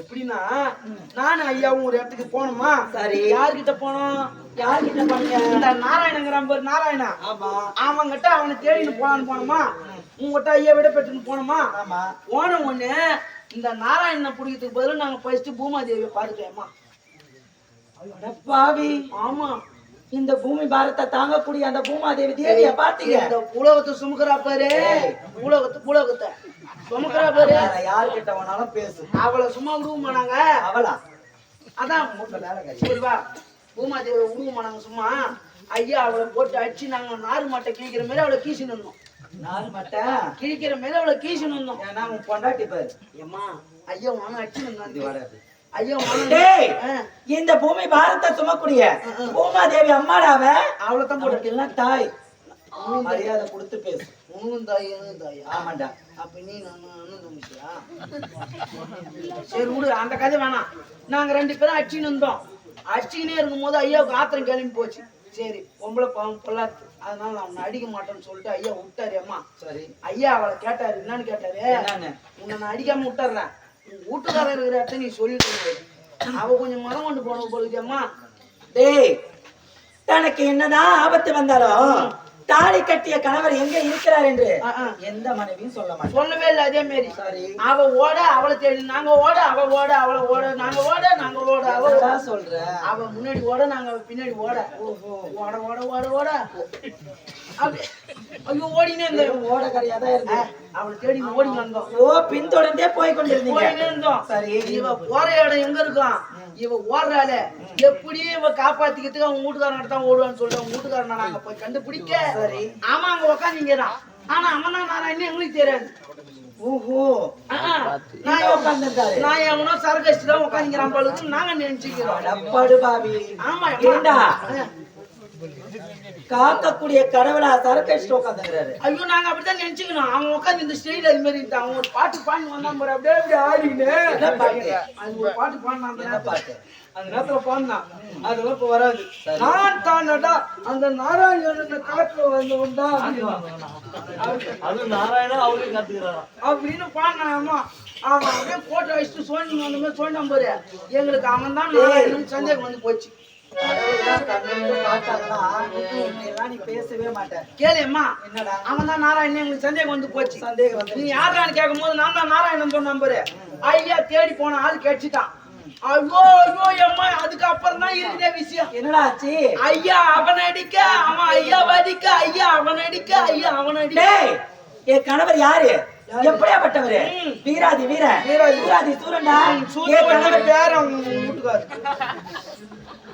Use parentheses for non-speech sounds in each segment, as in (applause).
எப்படின்னா நானும் ஐயாவும் ஒரு இடத்துக்கு போனோமா? சரி. யார்கிட்ட போனோம்? யார்கிட்ட பண்ணீங்க நாராயணங்கிறான் பாரு நாராயணா. ஆமா. அவன்கிட்ட அவனை தேடின்னு போலான்னு போனோமா? உங்ககிட்ட ஐயா விட பெற்றுன்னு போனோமா? ஆமா. போன உடனே இந்த நாராயணனை பிடிக்கிறதுக்கு பதிலா நாங்க ஃபர்ஸ்ட் பூமாதேவியை பார்த்துட்டோமா அட பாவி. ஆமா. இந்த பூமி பாரத்தை தாங்கக்கூடிய அந்த பூமாதேவி தேவிய பாத்தீங்க இந்த உலகத்தை சுமக்கிறா பாரு. உலகத்தை உலகத்தை. வேற யார்கிட்ட வேணாலும் பேசு. அவளை சும்மா விடுவோமா நாங்க அவளா? அதான் சரி வா. பூமாதேவி விடுவோமா நாங்க சும்மா. ஐயா அவளை போட்டு அடிச்சு நாங்க நாறு மாட்டை கிழிக்கிற மாதிரி அவளை கீசி நின்னோம் நாலு மட்டை? கிழிக்கிற மாதிரி அவளை கீசி நின்னோம் ஏன்னா உன் பொண்டாட்டி பாரு. ஏம்மா ஐயா வாங்க அடிச்சு நின்னாங்க வராது. இந்த பூமி பாரத்தை சுமக்கூடிய பூமாதேவி அம்மாடாவ? அவளை தான் போட்டு தாய். மரியாதை கொடுத்து பேசு. உனக்கும் தாய் எனக்கும் தாயா ஆமாண்டா. அப்ப நீ நான் அண்ணன் தம்பிச்சியா சரி விடு அந்த கதை வேணாம். நாங்க ரெண்டு பேரும் அடிச்சுன்னு இருந்தோம். அடிச்சுக்கினே இருக்கும்போது ஐயாவுக்கு ஆத்திரம் கிளம்பி போச்சு. சரி பொம்பளை பாவம் பொல்லாத்து அதனால நான் உன்னை அடிக்க மாட்டேன்னு சொல்லிட்டு ஐயா விட்டாரு அம்மா. சரி. ஐயா அவளை கேட்டாரு என்னன்னு கேட்டாரு? உன்னை நான் அடிக்காம விட்டுறேன். உன் வீட்டுக்காரர் இருக்கிற இடத்த நீ சொல்லிட்டு அவ கொஞ்சம் மனம் கொண்டு போன பொழுது அம்மா. டேய் தனக்கு என்னதான் ஆபத்து வந்தாலும் தாலி கட்டிய கணவர் எங்க இருக்கிறார் என்று. எந்த மனைவியும் சொல்ல மாட்டேன் சொல்லவே இல்லை அதே மாரி. சரி. அவ ஓட அவளை தேடி நாங்க ஓட அவ ஓட அவளை ஓட நாங்க ஓட நாங்க ஓட அவ சொல்ற அவ முன்னாடி ஓட நாங்க பின்னாடி ஓட. ஓட ஓட ஓட ஓட. ஐயோ ஓடினே இருந்தோம் ஓட கரையாதான் இருக்கு. அவளை தேடி ஓடி வந்தோம். ஓ பின்தொடர்ந்தே போய் கொண்டிருந்தீங்க. இருந்தோம். சரி. இவ போற இடம் எங்க இருக்கும்? இவ ஓடுறாள. எப்படியும் இவ காப்பாத்திக்கிறதுக்கு அவங்க வீட்டுக்காரன் தான் ஓடுவான்னு சொல்லிட்டு அவங்க வீட்டுக்காரனை நாங்க போய் கண்டுபிடிக்க. சரி. ஆமா அங்க உக்காந்தீங்கதான் ஆனா அவன் தான் நான் என்ன எங்களுக்கு தெரியாது. ஓஹோ. நான் உட்கார்ந்திருக்காரு நான் எவனோ சரகஸ்ட் தான் உட்காந்துக்கிறான் பழுது நாங்க நினைச்சுக்கிறோம். பாவி ஆமா ஏண்டா. காக்கக்கூடிய கடவுளா சரக்கு உட்காந்துங்கிறாரு ஐயோ நாங்க அப்படித்தான் நினைச்சுக்கணும். அவன் உட்காந்து இந்த ஸ்டைல் அது மாதிரி இருந்தான். அவன் ஒரு பாட்டு பாடி வந்தான் பாரு. அப்படியே அப்படியே பாட்டு? அது ஒரு பாட்டு பாடினான் அந்த. பாட்டு? அந்த நேரத்துல பாடினான். அதெல்லாம் இப்ப வராது. நான் தானடா அந்த நாராயணன் காட்டுல வந்தவன்டா. அது நாராயணா அவரே காத்துக்கிறாராம் அப்படின்னு பாடினான் அம்மா அவன் அப்படியே போட்டோ வச்சுட்டு சோனி வந்த மாதிரி சோனி பாரு. எங்களுக்கு அவன் தான் சந்தேகம் வந்து போச்சு. ஐயா தேடி போன ஆள் கேட்டுட்டான். ஐயோ ஐயோ அம்மா அதுக்கு அப்புறம் தான் இருக்குதே விஷயம். என்னடா ஆச்சு? ஐயா அவன் அடிக்க அவன் ஐயா வடிக்க ஐயா அவன் அடிக்க ஐயா அவன் அடிக்க. என் கணவர் யாரு? எப்படியாப்பட்டவரு. வீராதி வீரன். வீராதி. சூரண்டா என் கணவர் பேர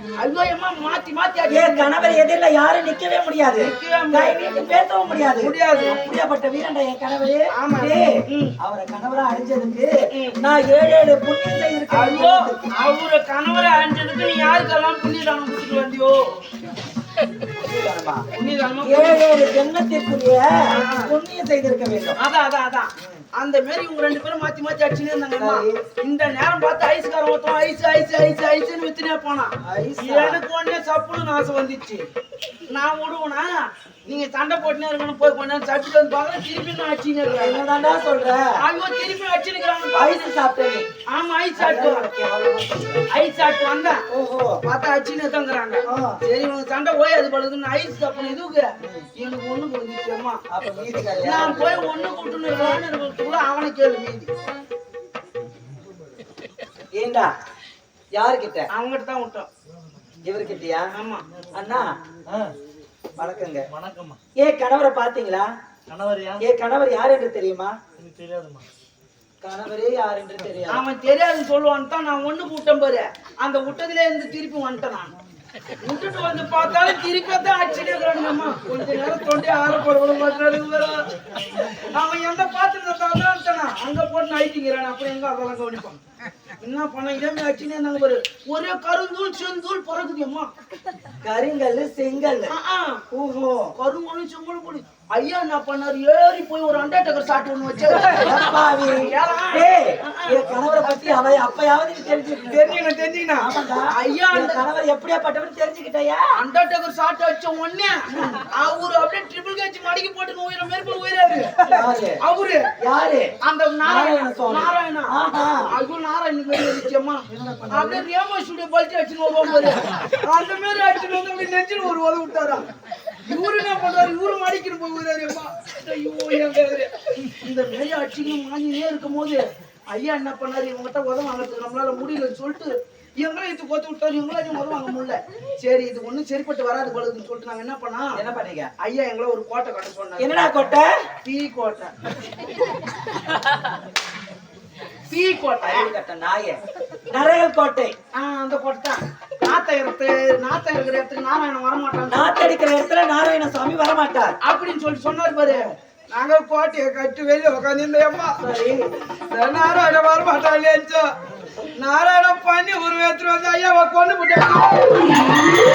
அம்மா மாத்தி மாத்தி என் கணவர் எதிரில யாரும் நிக்கவே முடியாது. பேசவும் முடியாது. முடியாது. அப்படியாப்பட்ட வீரன்டா என் கணவரு. ஆமா. டேய், ம். அவரை கணவரா அடைஞ்சதுக்கு ம். நான் ஏழு ஏழு புண்ணியம் செய்திருக்கேன் அவரு கணவரை அஞ்சதுக்கு நீ யாருக்கெல்லாம் புண்ணியதானம் கொடுத்துட்டு வந்தியோ? ஏழு ஏழு ஜென்மத்திற்குரிய புண்ணியம் செய்திருக்க வேண்டும். அதான் அதான் அதான். அந்த மாதிரி இவங்க ரெண்டு பேரும் மாத்தி மாத்தி அடிச்சுனே இருந்தாங்கம்மா சரி. இந்த நேரம் பார்த்து ஐஸ்காரன் ஒருத்தன் ஐஸ் ஐஸ் ஐஸ் ஐஸ்னு வித்துனே போனான்? எனக்கு உடனே சப்புன்னு ஆசை வந்துச்சு நான் விடுவேனா? நீங்க சண்டை போட்டுனே இருக்கணும் போய் கொஞ்ச நேரம் சப்பிட்டு வந்து பார்க்கறேன் திருப்பி நான் அடிச்சுன்னு இருக்கிறேன். என்னதான்டா சொல்ற? ஐயோ திருப்பி அடிச்சுன்னு ஐஸ் சாப்பிட்டேன். ஆமா ஐஸ் சொல்ற. ஐஸ் ஆட்டு வந்தேன். ஓஹோ. பார்த்தா அடிச்சுன்னு தங்குறாங்க. சரி இவங்க சண்டை ஓயாது பழுதுன்னு ஐஸ் சாப்பிடணும். இதுக்கு எனக்கு மீதி கரையா நான் போய் ஒண்ணு கூட்டுன்னு இருக்கலாம்னு இருக்கிறதுக்குள்ள அவனை கேளு மீதி. ஏண்டா? யாருக்கிட்ட அவங்ககிட்ட தான் விட்டோம். இவர்கிட்டயா? அண்ணா வணக்கங்க. வணக்கம்மா. ஏ கணவரை பாத்தீங்களா? கணவரியா ஏ கணவர் யார் என்று தெரியுமா? எனக்கு தெரியாதும்மா. கணவரே யார் என்று தெரியாது. அவன் தெரியாதுன்னு சொல்லுவான்னு தான் நான் ஒண்ணு கூட்டம் பாரு அந்த இருந்து திருப்பி வந்துட்டேன் நான். விட்டுட்டு வந்து பார்த்தாலும் திருப்பி தான் அடிச்சுட்டே இருக்கிறானுங்கம்மா. கொஞ்ச நேரம் தொண்டி ஆற போட அவன் எந்த பாத்திரத்தை தான் அங்க போட்டு நைட்டிங்கிறான் அப்புறம் எங்க அதெல்லாம் கவனிப்பான். என்ன பண்ண? இதே மாதிரி அடிச்சுனே இருந்தாங்க பாரு ஒரே கருந்தூள் செந்தூள் பறக்குது அம்மா கரிங்கல் செங்கல். ஓஹோ. கருங்கோழி செங்கோல் பொடி ஐயா என்ன பண்ணாரு? ஏறி போய் ஒரு அண்டர்டேக்கர் சாட்டு ஒண்ணு வச்சு (laughs) கணவரை பத்தி அவ அப்பயாவது தெரிஞ்சுக்க தெரிஞ்சுக்கணும். ஐயா அந்த கணவர் எப்படியாப்பட்டவன் தெரிஞ்சுக்கிட்டயா? அண்டர்டேக்கர் சாட்டு வச்ச உடனே அவரு அப்படியே ட்ரிபிள் கேஜ் மடக்கி போட்டு உயிர மேற்கொள் உயிராரு. யாரு? அவரு. யாரு? அந்த நாராயண நாராயண. ஐயோ நாராயண அப்படியே ரியாமா ஸ்டுடியோ பல்ட்டி அடிச்சுன்னு போகும்போது அந்த மாதிரி அடிச்சுன்னு வந்து அப்படி நெஞ்சில் ஒரு உதவி விட்டாரா? இவரு என்ன பண்றாரு இவரு போகிறாரு அம்மா. ஐயோ என். இந்த மாதிரி அடிச்சுன்னு மாஞ்சினே இருக்கும் போது ஐயா என்ன பண்ணாரு? இவங்ககிட்ட உதவ வாங்குறதுக்கு நம்மளால முடியலன்னு சொல்லிட்டு எங்களை இது கோத்து விட்டாரு. எங்களாச்சும் உதவ வாங்க முடியல. சரி இது ஒண்ணும் சரிப்பட்டு வராது போலதுன்னு சொல்லிட்டு நாங்க என்ன பண்ணா? என்ன பண்ணீங்க? ஐயா எங்களை ஒரு கோட்டை கட்ட சொன்னாங்க என்னடா கொட்டை? டீ கோட்டை. டீ கோட்டை. கட்ட நாயே. நரகல் கோட்டை. ஆ, அந்த கோட்டை தான். நாத்த இடத்து நாத்த இருக்கிற இடத்துக்கு நாராயணன் வரமாட்டான். நாத்தடிக்கிற இடத்துல நாராயண சுவாமி வரமாட்டார். அப்படின்னு சொல்லி சொன்னார் பாரு. நாங்க கோட்டையை கட்டி அம்மா. சரி. இந்த நாராயணன் வரமாட்டான் நாராயணன் பண்ணி ஒரு வேத்துல வந்து ஐயா கொண்டு போட்டாங்க